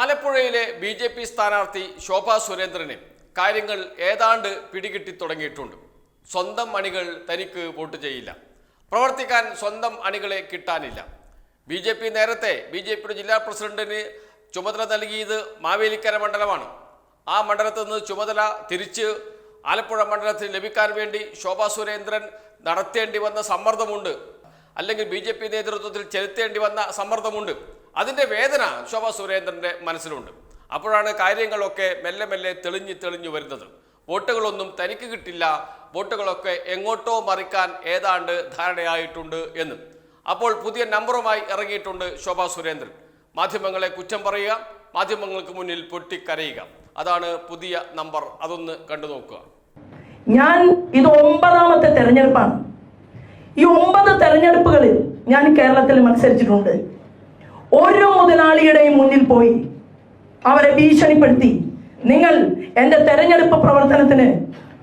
ആലപ്പുഴയിലെ B J P സ്ഥാനാർത്ഥി ശോഭാ സുരേന്ദ്രന് കാര്യങ്ങൾ ഏതാണ്ട് പിടികിട്ടി തുടങ്ങിയിട്ടുണ്ട്. സ്വന്തം അണികൾ തനിക്ക് വോട്ട് ചെയ്യില്ല. പ്രവർത്തിക്കാൻ സ്വന്തം അണികളെ കിട്ടാനില്ല. ബി ജെ പി നേരത്തെ ബി ജെ പിയുടെ ജില്ലാ പ്രസിഡന്റിന് ചുമതല നൽകിയത് മാവേലിക്കര മണ്ഡലമാണ്. ആ മണ്ഡലത്തിൽ നിന്ന് ചുമതല തിരിച്ച് ആലപ്പുഴ മണ്ഡലത്തിൽ ലഭിക്കാൻ വേണ്ടി ശോഭാ സുരേന്ദ്രൻ നടത്തേണ്ടി വന്ന സമ്മർദ്ദമുണ്ട് അല്ലെങ്കിൽ ബി ജെ പി നേതൃത്വത്തിൽ ചെലുത്തേണ്ടി വന്ന സമ്മർദ്ദമുണ്ട്. അതിന്റെ വേദന ശോഭാ സുരേന്ദ്രന്റെ മനസ്സിലുണ്ട്. അപ്പോഴാണ് കാര്യങ്ങളൊക്കെ മെല്ലെ മെല്ലെ തെളിഞ്ഞു തെളിഞ്ഞു വരുന്നത്. വോട്ടുകളൊന്നും തനിക്ക് കിട്ടില്ല. വോട്ടുകളൊക്കെ എങ്ങോട്ടോ മറിക്കാൻ ഏതാണ്ട് ധാരണയായിട്ടുണ്ട് എന്ന്. അപ്പോൾ പുതിയ നമ്പറുമായി ഇറങ്ങിയിട്ടുണ്ട് ശോഭാ സുരേന്ദ്രൻ. മാധ്യമങ്ങളെ കുറ്റം പറയുക മാധ്യമങ്ങൾക്ക് മുന്നിൽ പൊട്ടിക്കരയുക. അതാണ് പുതിയ നമ്പർ. അതൊന്ന് കണ്ടു നോക്കുക ഞാൻ ഇത് ഒമ്പതാമത്തെ തെരഞ്ഞെടുപ്പാണ്. ഈ ഒമ്പത് തെരഞ്ഞെടുപ്പുകളിൽ ഞാൻ കേരളത്തിൽ മത്സരിച്ചിട്ടുണ്ട്. ഓരോ മുതലാളിയുടെയും മുന്നിൽ പോയി അവരെ ഭീഷണിപ്പെടുത്തി. നിങ്ങൾ എന്റെ തെരഞ്ഞെടുപ്പ് പ്രവർത്തനത്തിന്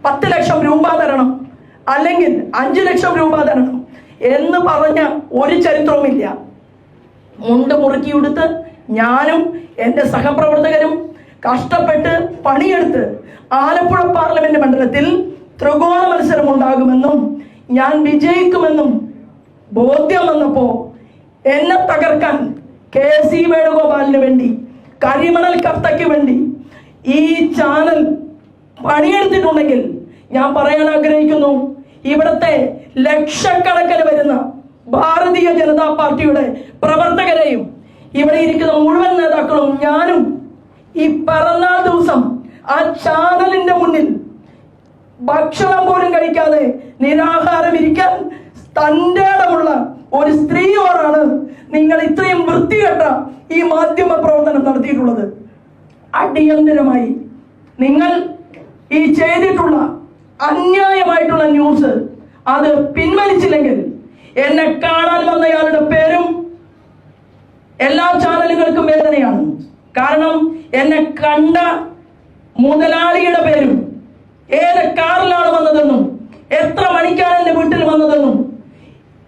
പത്ത് ലക്ഷം രൂപ തരണം അല്ലെങ്കിൽ അഞ്ച് ലക്ഷം രൂപ തരണം എന്ന് പറഞ്ഞ ഒരു ചരിത്രവുമില്ല മുണ്ട് മുറുക്കിയെടുത്ത് ഞാനും എന്റെ സഹപ്രവർത്തകരും കഷ്ടപ്പെട്ട് പണിയെടുത്ത് ആലപ്പുഴ പാർലമെന്റ് മണ്ഡലത്തിൽ ത്രികോണ മത്സരം ഉണ്ടാകുമെന്നും ഞാൻ വിജയിക്കുമെന്നും ബോധ്യം വന്നപ്പോ എന്നെ തകർക്കാൻ കെ സി വേണുഗോപാലിന് വേണ്ടി കരിമണൽ കർത്തയ്ക്ക് വേണ്ടി ഈ ചാനൽ പണിയെടുത്തിട്ടുണ്ടെങ്കിൽ ഞാൻ പറയാൻ ആഗ്രഹിക്കുന്നു ഇവിടുത്തെ ലക്ഷക്കണക്കിന് വരുന്ന ഭാരതീയ ജനതാ പാർട്ടിയുടെ പ്രവർത്തകരെയും ഇവിടെ ഇരിക്കുന്ന മുഴുവൻ നേതാക്കളും ഞാനും ഈ പിറന്നാൾ ദിവസം ആ ചാനലിന്റെ മുന്നിൽ ഭക്ഷണം പോലും കഴിക്കാതെ നിരാഹാരം ഇരിക്കാൻ തന്റെ ഇടമുള്ള ഒരു സ്ത്രീയോടാണ് നിങ്ങൾ ഇത്രയും വൃത്തികെട്ട ഈ മാധ്യമ പ്രവർത്തനം നടത്തിയിട്ടുള്ളത്. അടിയന്തരമായി നിങ്ങൾ ഈ ചെയ്തിട്ടുള്ള അന്യായമായിട്ടുള്ള ന്യൂസ് അത് പിൻവലിച്ചില്ലെങ്കിൽ എന്നെ കാണാൻ വന്നയാളുടെ പേരും എല്ലാ ചാനലുകൾക്കും വേദനയാണ്. കാരണം എന്നെ കണ്ട മുതലാളിയുടെ പേരും ഏത് കാറിലാണ് വന്നതെന്നും എത്ര മണിക്കാണ് എന്റെ വീട്ടിൽ വന്നതെന്നും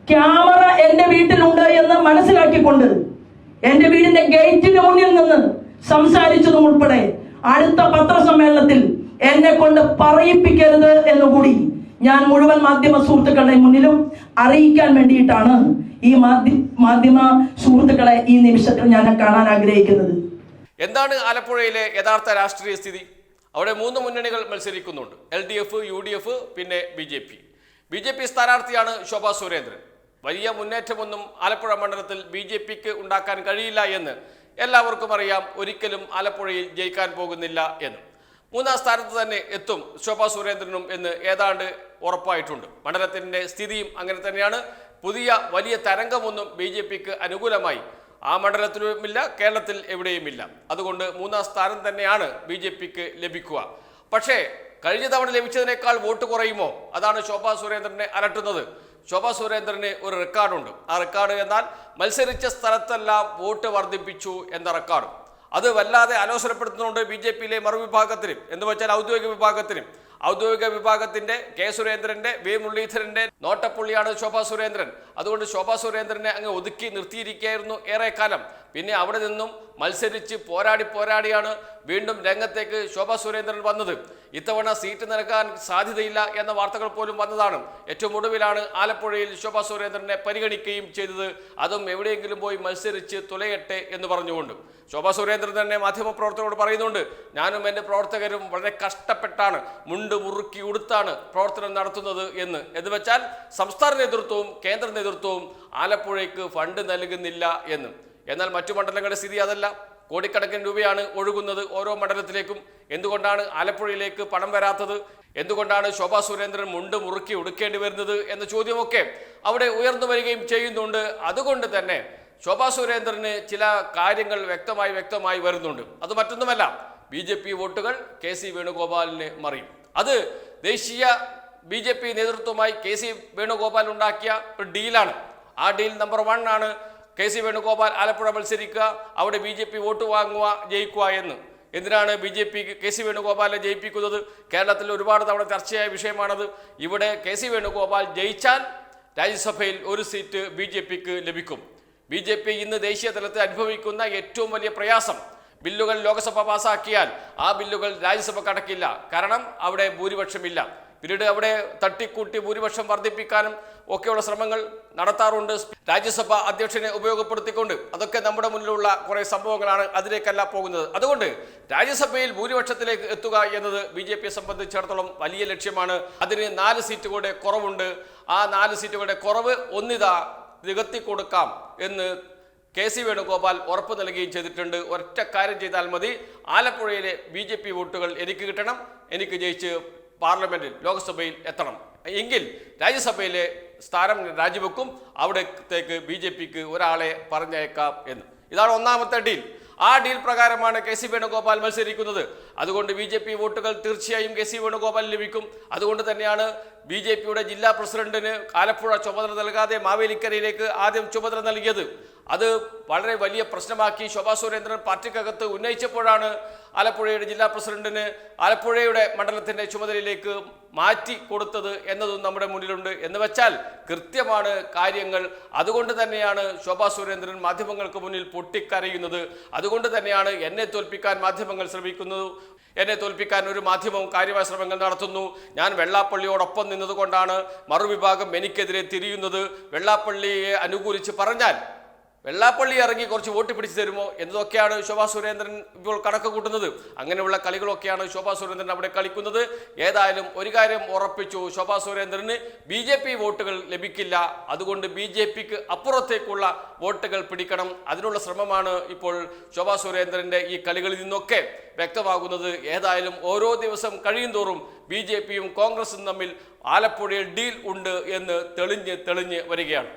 ക്യാമറ എന്റെ വീട്ടിലുണ്ട് എന്ന് മനസ്സിലാക്കിക്കൊണ്ട് എന്റെ വീടിന്റെ ഗേറ്റിന് മുന്നിൽ നിന്ന് സംസാരിച്ചതും ഉൾപ്പെടെ അടുത്ത പത്രസമ്മേളനത്തിൽ എന്നെ കൊണ്ട് പറയിപ്പിക്കരുത് എന്നുകൂടി ഞാൻ മുഴുവൻ മാധ്യമ സുഹൃത്തുക്കളുടെ മുന്നിലും അറിയിക്കാൻ വേണ്ടിയിട്ടാണ് ഈ മാധ്യമ സുഹൃത്തുക്കളെ ഈ നിമിഷത്തിൽ ഞാൻ കാണാൻ ആഗ്രഹിക്കുന്നത്. എന്താണ് ആലപ്പുഴയിലെ യഥാർത്ഥ രാഷ്ട്രീയ സ്ഥിതി? അവിടെ മൂന്ന് മുന്നണികൾ മത്സരിക്കുന്നുണ്ട്. L D F U D F പിന്നെ B J P. B J P സ്ഥാനാർത്ഥിയാണ് ശോഭാ സുരേന്ദ്രൻ. വലിയ മുന്നേറ്റമൊന്നും ആലപ്പുഴ മണ്ഡലത്തിൽ ബി ജെ പിക്ക് ഉണ്ടാക്കാൻ കഴിയില്ല എന്ന് എല്ലാവർക്കും അറിയാം. ഒരിക്കലും ആലപ്പുഴയിൽ ജയിക്കാൻ പോകുന്നില്ല എന്ന്. മൂന്നാം സ്ഥാനത്ത് തന്നെ എത്തും ശോഭാ സുരേന്ദ്രനും എന്ന് ഏതാണ്ട് ഉറപ്പായിട്ടുണ്ട്. മണ്ഡലത്തിന്റെ സ്ഥിതിയും അങ്ങനെ തന്നെയാണ്. പുതിയ വലിയ തരംഗമൊന്നും ബി ജെ പിക്ക് അനുകൂലമായി ആ മണ്ഡലത്തിലുമില്ല കേരളത്തിൽ എവിടെയുമില്ല. അതുകൊണ്ട് മൂന്നാം സ്ഥാനം തന്നെയാണ് ബി ജെ പിക്ക് ലഭിക്കുക. പക്ഷേ കഴിഞ്ഞ തവണ ലഭിച്ചതിനേക്കാൾ വോട്ട് കുറയുമോ? അതാണ് ശോഭാ സുരേന്ദ്രനെ അലട്ടുന്നത്. ശോഭാ സുരേന്ദ്രന് ഒരു റെക്കോർഡുണ്ട്. ആ റെക്കോർഡ് എന്നാൽ മത്സരിച്ച സ്ഥലത്തെല്ലാം വോട്ട് വർദ്ധിപ്പിച്ചു എന്ന റെക്കോർഡ്. അത് വല്ലാതെ അലോസരപ്പെടുത്തുന്നുണ്ട് ബി ജെ പിയിലെ മറുവിഭാഗത്തിനും എന്ന് വെച്ചാൽ ഔദ്യോഗിക വിഭാഗത്തിനും. ഔദ്യോഗിക വിഭാഗത്തിന്റെ കെ സുരേന്ദ്രന്റെ വി മുരളീധരന്റെ നോട്ടപ്പുള്ളിയാണ് ശോഭാ സുരേന്ദ്രൻ. അതുകൊണ്ട് ശോഭാ സുരേന്ദ്രനെ അങ്ങ് ഒതുക്കി നിർത്തിയിരിക്കുകയായിരുന്നു ഏറെക്കാലം. പിന്നെ അവിടെ നിന്നും മത്സരിച്ച് പോരാടി പോരാടിയാണ് വീണ്ടും രംഗത്തേക്ക് ശോഭ സുരേന്ദ്രൻ വന്നത്. ഇത്തവണ സീറ്റ് നിരക്കാൻ സാധ്യതയില്ല എന്ന വാർത്തകൾ പോലും വന്നതാണ്. ഏറ്റവും ഒടുവിലാണ് ആലപ്പുഴയിൽ ശോഭ സുരേന്ദ്രനെ പരിഗണിക്കുകയും ചെയ്തത്. അതും എവിടെയെങ്കിലും പോയി മത്സരിച്ച് തുലയട്ടെ എന്ന് പറഞ്ഞുകൊണ്ട്. ശോഭ സുരേന്ദ്രൻ തന്നെ മാധ്യമപ്രവർത്തകരോട് പറയുന്നുണ്ട് ഞാനും എന്റെ പ്രവർത്തകരും വളരെ കഷ്ടപ്പെട്ടാണ് മുണ്ട് മുറുക്കി ഉടുത്താണ് പ്രവർത്തനം നടത്തുന്നത് എന്ന്. എന്ന് വെച്ചാൽ സംസ്ഥാന നേതൃത്വവും കേന്ദ്ര നേതൃത്വവും ആലപ്പുഴയ്ക്ക് ഫണ്ട് നൽകുന്നില്ല എന്ന്. എന്നാൽ മറ്റു മണ്ഡലങ്ങളുടെ സ്ഥിതി അതല്ല. കോടിക്കണക്കിന് രൂപയാണ് ഒഴുകുന്നത് ഓരോ മണ്ഡലത്തിലേക്കും. എന്തുകൊണ്ടാണ് ആലപ്പുഴയിലേക്ക് പണം വരാത്തത്? എന്തുകൊണ്ടാണ് ശോഭാ സുരേന്ദ്രൻ മുണ്ട് മുറുക്കി ഉടുക്കേണ്ടി വരുന്നത് എന്ന ചോദ്യമൊക്കെ അവിടെ ഉയർന്നു വരികയും ചെയ്യുന്നുണ്ട്. അതുകൊണ്ട് തന്നെ ശോഭാ സുരേന്ദ്രന് ചില കാര്യങ്ങൾ വ്യക്തമായി വ്യക്തമായി വരുന്നുണ്ട്. അത് മറ്റൊന്നുമല്ല. ബി ജെ പി വോട്ടുകൾ കെ സി വേണുഗോപാലിന് മറിയും. അത് ദേശീയ ബി ജെ പി നേതൃത്വമായി കെ സി വേണുഗോപാൽ ഉണ്ടാക്കിയ ഒരു ഡീലാണ്. ആ ഡീൽ നമ്പർ വൺ ആണ്. കെ സി വേണുഗോപാൽ ആലപ്പുഴ മത്സരിക്കുക അവിടെ ബി ജെ പി വോട്ട് വാങ്ങുക ജയിക്കുക എന്ന്. എന്തിനാണ് B J P K C വേണുഗോപാലിനെ ജയിപ്പിക്കുന്നത്? കേരളത്തിൽ ഒരുപാട് തവണ ചർച്ചയായ വിഷയമാണത്. ഇവിടെ കെ സി വേണുഗോപാൽ ജയിച്ചാൽ രാജ്യസഭയിൽ ഒരു സീറ്റ് ബി ജെ പിക്ക് ലഭിക്കും. ബി ജെ പി ഇന്ന് ദേശീയ തലത്തിൽ അനുഭവിക്കുന്ന ഏറ്റവും വലിയ പ്രയാസം ബില്ലുകൾ ലോക്സഭ പാസാക്കിയാൽ ആ ബില്ലുകൾ രാജ്യസഭ കടക്കില്ല. കാരണം അവിടെ ഭൂരിപക്ഷമില്ല. പിന്നീട് അവിടെ തട്ടിക്കൂട്ടി ഭൂരിപക്ഷം വർദ്ധിപ്പിക്കാനും ഒക്കെയുള്ള ശ്രമങ്ങൾ നടത്താറുണ്ട്. രാജ്യസഭ അധ്യക്ഷനെ ഉപയോഗപ്പെടുത്തിക്കൊണ്ട് അതൊക്കെ നമ്മുടെ മുന്നിലുള്ള കുറേ സംഭവങ്ങളാണ് അതിലേക്കല്ല പോകുന്നത്. അതുകൊണ്ട് രാജ്യസഭയിൽ ഭൂരിപക്ഷത്തിലേക്ക് എത്തുക എന്നത് ബി ജെ പിയെ സംബന്ധിച്ചിടത്തോളം വലിയ ലക്ഷ്യമാണ്. അതിന് നാല് സീറ്റുകളുടെ കുറവുണ്ട്. ആ നാല് സീറ്റുകളുടെ കുറവ് ഒന്നിതാ നികത്തി കൊടുക്കാം എന്ന് കെ സി വേണുഗോപാൽ ഉറപ്പ് നൽകുകയും ചെയ്തിട്ടുണ്ട്. ഒറ്റ കാര്യം ചെയ്താൽ മതി. ആലപ്പുഴയിലെ ബി വോട്ടുകൾ എനിക്ക് കിട്ടണം. എനിക്ക് ജയിച്ച് പാർലമെന്റിൽ ലോക്സഭയിൽ എത്തണം. എങ്കിൽ രാജ്യസഭയിലെ സ്ഥാനം രാജിവെക്കും. അവിടത്തേക്ക് ബി ജെ പിക്ക് ഒരാളെ പറഞ്ഞേക്കാം എന്ന്. ഇതാണ് ഒന്നാമത്തെ ഡീൽ. ആ ഡീൽ പ്രകാരമാണ് കെ സി വേണുഗോപാൽ മത്സരിക്കുന്നത്. അതുകൊണ്ട് ബി ജെ പി വോട്ടുകൾ തീർച്ചയായും കെ സി വേണുഗോപാൽ ലഭിക്കും. അതുകൊണ്ട് തന്നെയാണ് ബി ജെ പിയുടെ ജില്ലാ പ്രസിഡന്റിന് ആലപ്പുഴ ചുമതല നൽകാതെ മാവേലിക്കരയിലേക്ക് ആദ്യം ചുമതല നൽകിയത്. അത് വളരെ വലിയ പ്രശ്നമാക്കി ശോഭാ സുരേന്ദ്രൻ പാർട്ടിക്കകത്ത് ഉന്നയിച്ചപ്പോഴാണ് ആലപ്പുഴയുടെ ജില്ലാ പ്രസിഡന്റിന് ആലപ്പുഴയുടെ മണ്ഡലത്തിന്റെ ചുമതലയിലേക്ക് മാറ്റി കൊടുത്തത് എന്നതും നമ്മുടെ മുന്നിലുണ്ട്. എന്ന് വെച്ചാൽ കൃത്യമാണ് കാര്യങ്ങൾ. അതുകൊണ്ട് തന്നെയാണ് ശോഭാ സുരേന്ദ്രൻ മാധ്യമങ്ങൾക്ക് മുന്നിൽ പൊട്ടിക്കരയുന്നത്. അതുകൊണ്ട് തന്നെയാണ് എന്നെ തോൽപ്പിക്കാൻ മാധ്യമങ്ങൾ ശ്രമിക്കുന്നത്. എന്നെ തോൽപ്പിക്കാൻ ഒരു മാധ്യമവും കാര്യമായ ശ്രമങ്ങൾ നടത്തുന്നു. ഞാൻ വെള്ളാപ്പള്ളിയോടൊപ്പം നിന്നതുകൊണ്ടാണ് മറുവിഭാഗം എനിക്കെതിരെ തിരിയുന്നത്. വെള്ളാപ്പള്ളിയെ അനുകൂലിച്ച് പറഞ്ഞാൽ വെള്ളാപ്പള്ളി ഇറങ്ങി കുറച്ച് വോട്ട് പിടിച്ചു തരുമോ എന്നതൊക്കെയാണ് ശോഭാ സുരേന്ദ്രൻ ഇപ്പോൾ കണക്ക് കൂട്ടുന്നത്. അങ്ങനെയുള്ള കളികളൊക്കെയാണ് ശോഭാ സുരേന്ദ്രൻ അവിടെ കളിക്കുന്നത്. ഏതായാലും ഒരു കാര്യം ഉറപ്പിച്ചു ശോഭാ സുരേന്ദ്രന് ബി ജെ പി വോട്ടുകൾ ലഭിക്കില്ല. അതുകൊണ്ട് ബി ജെ പിക്ക് അപ്പുറത്തേക്കുള്ള വോട്ടുകൾ പിടിക്കണം. അതിനുള്ള ശ്രമമാണ് ഇപ്പോൾ ശോഭാ സുരേന്ദ്രന്റെ ഈ കളികളിൽ നിന്നൊക്കെ വ്യക്തമാകുന്നത്. ഏതായാലും ഓരോ ദിവസം കഴിയും തോറും ബി ജെ പിയും കോൺഗ്രസും തമ്മിൽ ആലപ്പുഴയിൽ ഡീൽ ഉണ്ട് എന്ന് തെളിഞ്ഞ് തെളിഞ്ഞ് വരികയാണ്.